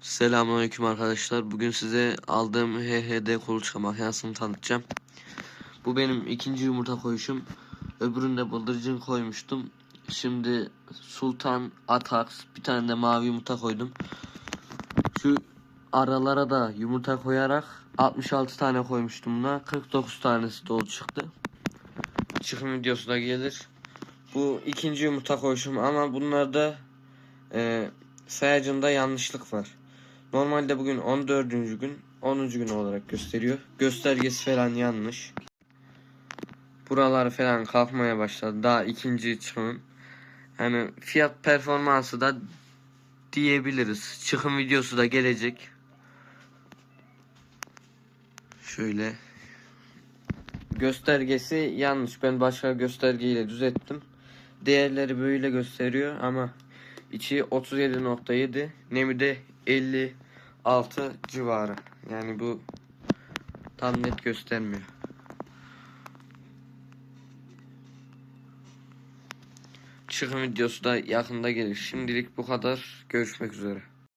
Selamünaleyküm arkadaşlar. Bugün size aldığım HHD kuluçka makinesini tanıtacağım. Bu benim ikinci yumurta koyuşum. Öbüründe bıldırcın koymuştum. Şimdi Sultan, Atax, bir tane de mavi yumurta koydum. Şu aralara da yumurta koyarak 66 tane koymuştum buna. 49 tanesi dolu çıktı. Çıkım videosu da gelir. Bu ikinci yumurta koyuşum ama bunlarda e, sayacında yanlışlık var. Normalde bugün 14. gün 10. gün olarak gösteriyor. Göstergesi falan yanlış. Buralar falan kalkmaya başladı. Daha ikinci çıkımım. Yani fiyat performansı da diyebiliriz. Çıkım videosu da gelecek. Şöyle. Göstergesi yanlış. Ben başka göstergeyle düzelttim. Değerleri böyle gösteriyor ama içi 37.7 nemi de 56 civarı. Yani bu tam net göstermiyor. Çıkım videosu da yakında gelir. Şimdilik bu kadar. Görüşmek üzere.